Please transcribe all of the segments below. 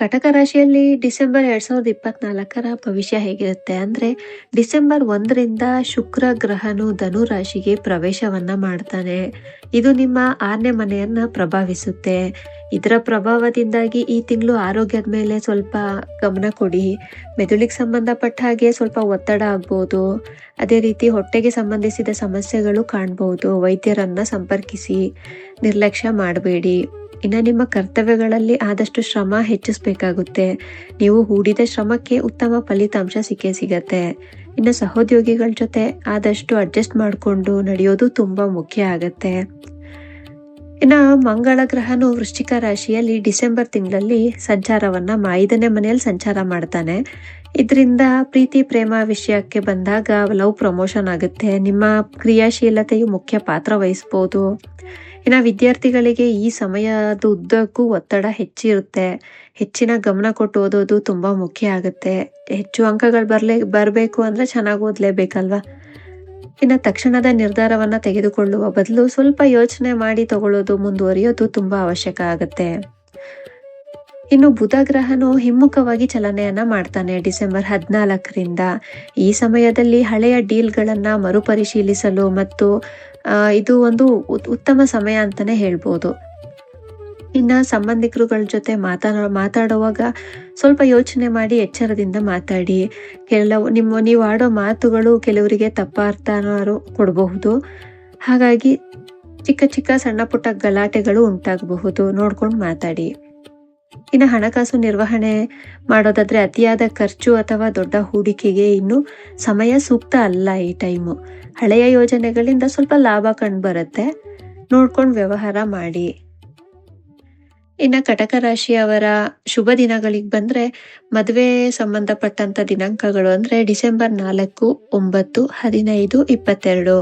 ಕಟಕ ರಾಶಿಯಲ್ಲಿ ಡಿಸೆಂಬರ್ ಎರಡ್ ಸಾವಿರದ ಇಪ್ಪತ್ನಾಲ್ಕರ ಭವಿಷ್ಯ ಹೇಗಿರುತ್ತೆ ಅಂದ್ರೆ ಡಿಸೆಂಬರ್ ಒಂದರಿಂದ ಶುಕ್ರ ಗ್ರಹನು ಧನು ರಾಶಿಗೆ ಪ್ರವೇಶವನ್ನ ಮಾಡ್ತಾನೆ. ಇದು ನಿಮ್ಮ ಆರನೇ ಮನೆಯನ್ನ ಪ್ರಭಾವಿಸುತ್ತೆ. ಇದರ ಪ್ರಭಾವದಿಂದಾಗಿ ಈ ತಿಂಗಳು ಆರೋಗ್ಯದ ಮೇಲೆ ಸ್ವಲ್ಪ ಗಮನ ಕೊಡಿ. ಮೆದುಳಿಗೆ ಸಂಬಂಧಪಟ್ಟ ಹಾಗೆ ಸ್ವಲ್ಪ ಒತ್ತಡ ಆಗ್ಬೋದು. ಅದೇ ರೀತಿ ಹೊಟ್ಟೆಗೆ ಸಂಬಂಧಿಸಿದ ಸಮಸ್ಯೆಗಳು ಕಾಣ್ಬೋದು. ವೈದ್ಯರನ್ನ ಸಂಪರ್ಕಿಸಿ, ನಿರ್ಲಕ್ಷ್ಯ ಮಾಡಬೇಡಿ. ಇನ್ನು ನಿಮ್ಮ ಕರ್ತವ್ಯಗಳಲ್ಲಿ ಆದಷ್ಟು ಶ್ರಮ ಹೆಚ್ಚಿಸಬೇಕಾಗುತ್ತೆ. ನೀವು ಹೂಡಿದ ಶ್ರಮಕ್ಕೆ ಉತ್ತಮ ಫಲಿತಾಂಶ ಸಿಕ್ಕೇ ಸಿಗತ್ತೆ. ಇನ್ನು ಸಹೋದ್ಯೋಗಿಗಳ ಜೊತೆ ಆದಷ್ಟು ಅಡ್ಜಸ್ಟ್ ಮಾಡಿಕೊಂಡು ನಡೆಯೋದು ತುಂಬ ಮುಖ್ಯ ಆಗತ್ತೆ. ಇನ್ನ ಮಂಗಳ ಗ್ರಹನು ವೃಶ್ಚಿಕ ರಾಶಿಯಲ್ಲಿ ಡಿಸೆಂಬರ್ ತಿಂಗಳಲ್ಲಿ ಸಂಚಾರವನ್ನ ಐದನೇ ಮನೆಯಲ್ಲಿ ಸಂಚಾರ ಮಾಡ್ತಾನೆ. ಇದರಿಂದ ಪ್ರೀತಿ ಪ್ರೇಮ ವಿಷಯಕ್ಕೆ ಬಂದಾಗ ಲವ್ ಪ್ರಮೋಷನ್ ಆಗುತ್ತೆ. ನಿಮ್ಮ ಕ್ರಿಯಾಶೀಲತೆಯು ಮುಖ್ಯ ಪಾತ್ರ ವಹಿಸ್ಬೋದು. ಇನ್ನು ವಿದ್ಯಾರ್ಥಿಗಳಿಗೆ ಈ ಸಮಯದ ಉದ್ದಕ್ಕೂ ಒತ್ತಡ ಹೆಚ್ಚಿರುತ್ತೆ. ಹೆಚ್ಚಿನ ಗಮನ ಕೊಟ್ಟು ಓದೋದು ತುಂಬಾ ಮುಖ್ಯ ಆಗುತ್ತೆ. ಹೆಚ್ಚು ಅಂಕಗಳು ಬರ್ಲೇ, ಬರಬೇಕು ಅಂದ್ರೆ ಚೆನ್ನಾಗಿ ಓದ್ಲೇಬೇಕಲ್ವಾ? ಇನ್ನು ತಕ್ಷಣದ ನಿರ್ಧಾರವನ್ನ ತೆಗೆದುಕೊಳ್ಳುವ ಬದಲು ಸ್ವಲ್ಪ ಯೋಚನೆ ಮಾಡಿ ತಗೊಳ್ಳೋದು ಮುಂದುವರಿಯೋದು ತುಂಬಾ ಅವಶ್ಯಕ ಆಗುತ್ತೆ. ಇನ್ನು ಬುಧ ಗ್ರಹನು ಹಿಮ್ಮುಖವಾಗಿ ಚಲನೆಯನ್ನ ಮಾಡ್ತಾನೆ ಡಿಸೆಂಬರ್ ಹದಿನಾಲ್ಕರಿಂದ. ಈ ಸಮಯದಲ್ಲಿ ಹಳೆಯ ಡೀಲ್ಗಳನ್ನ ಮರುಪರಿಶೀಲಿಸಲು ಮತ್ತು ಇದು ಒಂದು ಉತ್ತಮ ಸಮಯ ಅಂತಾನೆ ಹೇಳ್ಬೋದು. ಇನ್ನು ಸಂಬಂಧಿಕರುಗಳ ಜೊತೆ ಮಾತಾಡೋ ಮಾತಾಡುವಾಗ ಸ್ವಲ್ಪ ಯೋಚನೆ ಮಾಡಿ ಎಚ್ಚರದಿಂದ ಮಾತಾಡಿ. ಕೆಲವು ನಿಮ್ಮ, ನೀವು ಆಡೋ ಮಾತುಗಳು ಕೆಲವರಿಗೆ ತಪ್ಪಾರ್ಥನಾರು ಕೊಡಬಹುದು. ಹಾಗಾಗಿ ಚಿಕ್ಕ ಚಿಕ್ಕ ಸಣ್ಣ ಪುಟ್ಟ ಗಲಾಟೆಗಳು ಉಂಟಾಗಬಹುದು. ನೋಡ್ಕೊಂಡು ಮಾತಾಡಿ. ಇನ್ನು ಹಣಕಾಸು ನಿರ್ವಹಣೆ ಮಾಡೋದಾದ್ರೆ ಅತಿಯಾದ ಖರ್ಚು ಅಥವಾ ದೊಡ್ಡ ಹೂಡಿಕೆಗೆ ಇನ್ನು ಸಮಯ ಸೂಕ್ತ ಅಲ್ಲ ಈ ಟೈಮು. ಹಳೆಯ ಯೋಜನೆಗಳಿಂದ ಸ್ವಲ್ಪ ಲಾಭ ಕಂಡು ಬರುತ್ತೆ. ನೋಡ್ಕೊಂಡು ವ್ಯವಹಾರ ಮಾಡಿ. ಇನ್ನ ಕಟಕ ರಾಶಿಯವರ ಶುಭ ದಿನಗಳಿಗೆ ಬಂದ್ರೆ ಮದುವೆ ಸಂಬಂಧಪಟ್ಟಂತ ದಿನಾಂಕಗಳು ಅಂದ್ರೆ ಡಿಸೆಂಬರ್ ನಾಲ್ಕು, ಒಂಬತ್ತು, ಹದಿನೈದು, ಇಪ್ಪತ್ತೆರಡು.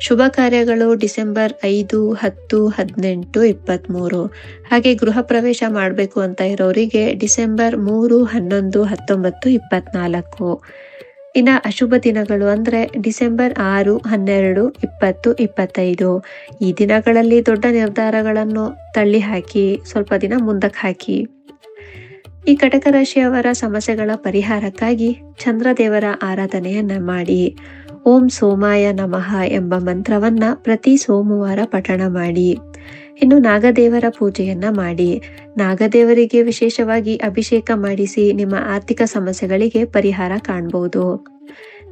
ಶುಭ ಕಾರ್ಯಗಳು ಡಿಸೆಂಬರ್ ಐದು, ಹತ್ತು, ಹದಿನೆಂಟು ಇಪ್ಪತ್ತ್ಮೂರು ಹಾಗೆ ಗೃಹ ಪ್ರವೇಶ ಮಾಡಬೇಕು ಅಂತ ಇರೋರಿಗೆ ಡಿಸೆಂಬರ್ ಮೂರು, ಹನ್ನೊಂದು, ಹತ್ತೊಂಬತ್ತು, ಇಪ್ಪತ್ನಾಲ್ಕು. ಇನ್ನ ಅಶುಭ ದಿನಗಳು ಅಂದ್ರೆ ಡಿಸೆಂಬರ್ ಆರು, ಹನ್ನೆರಡು, ಇಪ್ಪತ್ತು, ಇಪ್ಪತ್ತೈದು. ಈ ದಿನಗಳಲ್ಲಿ ದೊಡ್ಡ ನಿರ್ಧಾರಗಳನ್ನು ತಳ್ಳಿ ಹಾಕಿ ಸ್ವಲ್ಪ ದಿನ ಮುಂದಕ್ಕೆ ಹಾಕಿ. ಈ ಕಟಕ ರಾಶಿಯವರ ಸಮಸ್ಯೆಗಳ ಪರಿಹಾರಕ್ಕಾಗಿ ಚಂದ್ರದೇವರ ಆರಾಧನೆಯನ್ನ ಮಾಡಿ. ಓಂ ಸೋಮಾಯ ನಮಃ ಎಂಬ ಮಂತ್ರವನ್ನ ಪ್ರತಿ ಸೋಮವಾರ ಪಠಣ ಮಾಡಿ. ಇನ್ನು ನಾಗದೇವರ ಪೂಜೆಯನ್ನ ಮಾಡಿ. ನಾಗದೇವರಿಗೆ ವಿಶೇಷವಾಗಿ ಅಭಿಷೇಕ ಮಾಡಿಸಿ ನಿಮ್ಮ ಆರ್ಥಿಕ ಸಮಸ್ಯೆಗಳಿಗೆ ಪರಿಹಾರ ಕಾಣಬಹುದು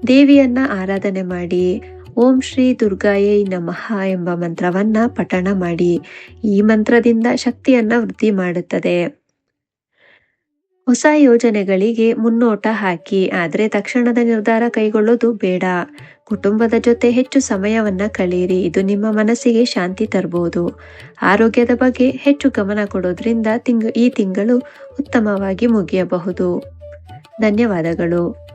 ದೇವಿಯನ್ನ ಆರಾಧನೆ ಮಾಡಿ, ಓಂ ಶ್ರೀ ದುರ್ಗಾಯೈ ನಮಃ ಎಂಬ ಮಂತ್ರವನ್ನ ಪಠಣ ಮಾಡಿ, ಈ ಮಂತ್ರದಿಂದ ಶಕ್ತಿಯನ್ನ ವೃದ್ಧಿ ಮಾಡುತ್ತದೆ. ಹೊಸ ಯೋಜನೆಗಳಿಗೆ ಮುನ್ನೋಟ ಹಾಕಿ, ಆದರೆ ತಕ್ಷಣದ ನಿರ್ಧಾರ ಕೈಗೊಳ್ಳೋದು ಬೇಡ. ಕುಟುಂಬದ ಜೊತೆ ಹೆಚ್ಚು ಸಮಯವನ್ನ ಕಳೆಯಿರಿ. ಇದು ನಿಮ್ಮ ಮನಸ್ಸಿಗೆ ಶಾಂತಿ ತರಬಹುದು ಆರೋಗ್ಯದ ಬಗ್ಗೆ ಹೆಚ್ಚು ಗಮನ ಕೊಡೋದ್ರಿಂದ ತಿಂಗ, ಈ ತಿಂಗಳು ಉತ್ತಮವಾಗಿ ಮುಗಿಯಬಹುದು. ಧನ್ಯವಾದಗಳು.